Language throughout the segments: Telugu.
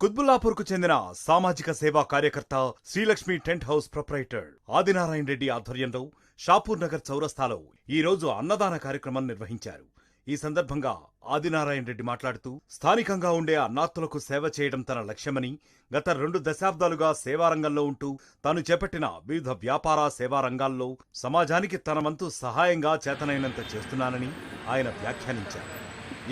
కుత్బుల్లాపూర్కు చెందిన సామాజిక సేవా కార్యకర్త Srilakshmi tent house proprietor Adinarayana Reddy ఆధ్వర్యంలో షాపూర్ నగర్ చౌరస్తాలో ఈ రోజు అన్నదాన కార్యక్రమం నిర్వహించారు. ఈ సందర్భంగా ఆదినారాయణ రెడ్డి మాట్లాడుతూ స్థానికంగా ఉండే అన్నార్థులకు సేవ చేయడం తన లక్ష్యమని గత రెండు దశాబ్దాలుగా సేవారంగంలో ఉంటూ తాను చేపట్టిన వివిధ వ్యాపార సేవా రంగాల్లో సమాజానికి తన వంతు సహాయంగా చేతనైనంత చేస్తున్నానని ఆయన వ్యాఖ్యానించారు.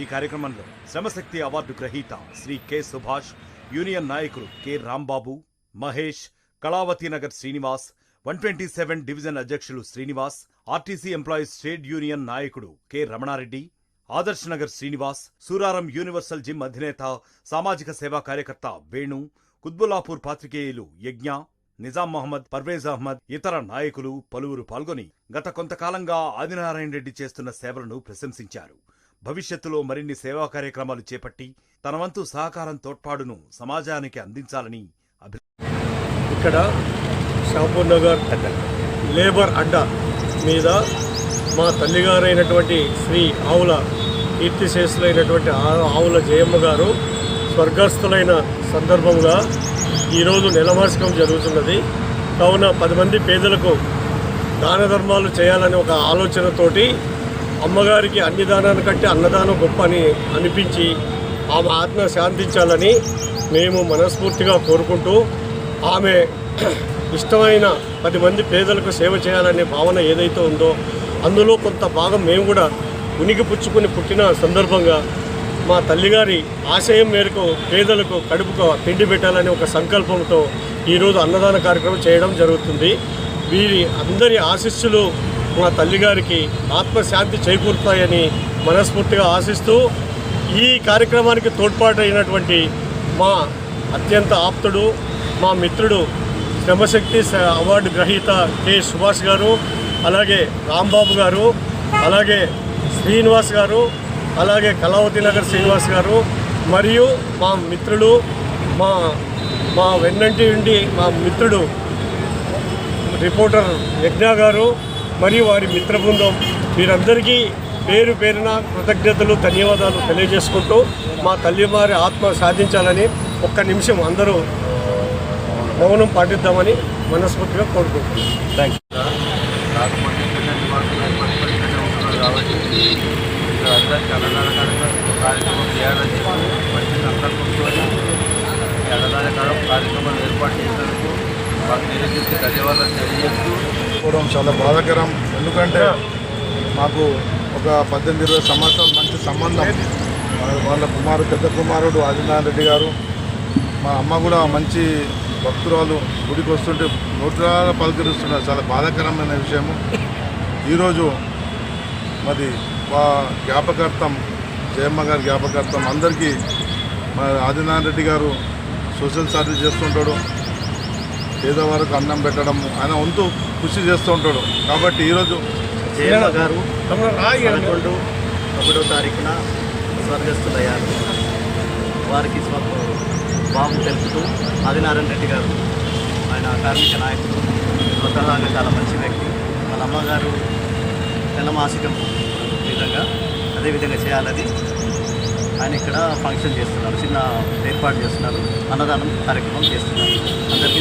ఈ కార్యక్రమంలో శ్రమశక్తి అవార్డు గ్రహీత శ్రీ కె సుభాష్ యూనియన్ నాయకులు K. Rambabu Mahesh Kalavathi Nagar Srinivas one twenty seven division అధ్యక్షులు Srinivas RTC employees trade union నాయకుడు K. Ramana Reddy Adarsh Nagar Srinivas Suraram universal gym అధినేత సామాజిక సేవా కార్యకర్త వేణు కుత్బుల్లాపూర్ పాత్రికేయులు యజ్ఞ నిజాం మహమ్మద్ పర్వేజ్ అహ్మద్ ఇతర నాయకులు పలువురు పాల్గొని గత కొంతకాలంగా ఆదినారాయణ రెడ్డి చేస్తున్న సేవలను ప్రశంసించారు. భవిష్యత్తులో మరిన్ని సేవా కార్యక్రమాలు చేపట్టి తన వంతు సహకారం తోడ్పాడును సమాజానికి అందించాలని ఇక్కడ షాపూర్ నగర్ లేబర్ అడ్డా మీద మా తల్లిగారైనటువంటి శ్రీ ఆవుల కీర్తిశేషులైనటువంటి ఆవుల జయమ్మ గారు స్వర్గస్థులైన సందర్భంగా ఈరోజు నెలవార్షికం జరుగుతున్నది. కావున పది మంది పేదలకు దాన ధర్మాలు చేయాలనే ఒక ఆలోచనతోటి అమ్మగారికి అన్ని దానానికంటే అన్నదానం గొప్ప అని అనిపించి ఆమె ఆత్మ శాంతించాలని మేము మనస్ఫూర్తిగా కోరుకుంటూ ఆమె ఇష్టమైన పది మంది పేదలకు సేవ చేయాలనే భావన ఏదైతే ఉందో అందులో కొంత భాగం మేము కూడా ఉనికి పుచ్చుకుని పుట్టిన సందర్భంగా మా తల్లిగారి ఆశయం మేరకు పేదలకు కడుపుకు తిండి పెట్టాలనే ఒక సంకల్పంతో ఈరోజు అన్నదాన కార్యక్రమం చేయడం జరుగుతుంది. వీరి అందరి ఆశీస్సులు మా తల్లిగారికి ఆత్మశాంతి చేకూరుతాయని మనస్ఫూర్తిగా ఆశిస్తూ ఈ కార్యక్రమానికి తోడ్పాటైనటువంటి మా అత్యంత ఆప్తుడు మా మిత్రుడు శ్రమశక్తి అవార్డు గ్రహీత కె సుభాష్ గారు అలాగే రాంబాబు గారు అలాగే శ్రీనివాస్ గారు అలాగే కళావతి నగర్ శ్రీనివాస్ గారు మరియు మా మిత్రుడు మా మా వెన్నంటి ఉండి మా మిత్రుడు రిపోర్టర్ యజ్ఞ గారు మరియు వారి మిత్ర బృందం. వీరందరికీ పేరు పేరున కృతజ్ఞతలు ధన్యవాదాలు తెలియజేసుకుంటూ మా తల్లివారి ఆత్మ సాధించాలని ఒక్క నిమిషం అందరూ మౌనం పాటిద్దామని మనస్ఫూర్తిగా కోరుకుంటున్నాను థ్యాంక్ కార్యక్రమాలు ఏర్పాటు చేసినందుకు మాకు ధన్యవాదాలు తెలియజేస్తూ పోవడం చాలా బాధాకరం. ఎందుకంటే మాకు ఒక పద్దెనిమిది ఇరవై సంవత్సరాల మంచి సంబంధం. వాళ్ళ- వాళ్ళ కుమారుడు పెద్ద కుమారుడు ఆదినారాయణ రెడ్డి గారు. మా అమ్మ కూడా మంచి భక్తురాలు. గుడికి వస్తుంటే నోట్రాల పలకరిస్తున్నారు. చాలా బాధాకరమైన విషయము. ఈరోజు మరి మా జ్ఞాపకార్థం జయమ్మ గారి జ్ఞాపకార్థం అందరికీ మా ఆదినారాయణ రెడ్డి గారు సోషల్ సర్వీస్ చేస్తుంటాడు. పేదవారికి అన్నం పెట్టడం ఆయన వంతు కృషి చేస్తూ ఉంటాడు. కాబట్టి ఈరోజు జయమ్మ గారు పదకొండు ఒకటో తారీఖున స్వర్గస్థులయ్యారు వారికి స్వ- బాబు తెలుపుతూ ఆదినారాయణ రెడ్డి గారు ఆయన కార్మిక నాయకుడు స్వతహాగా చాలా మంచి వ్యక్తి. వాళ్ళ అమ్మగారు నెలమాసికం విధంగా అదేవిధంగా చేయాలని ఆయన ఇక్కడ ఫంక్షన్ చేస్తున్నారు చిన్న ఏర్పాటు చేస్తున్నారు అన్నదానం కార్యక్రమం చేస్తున్నారు. అందరికీ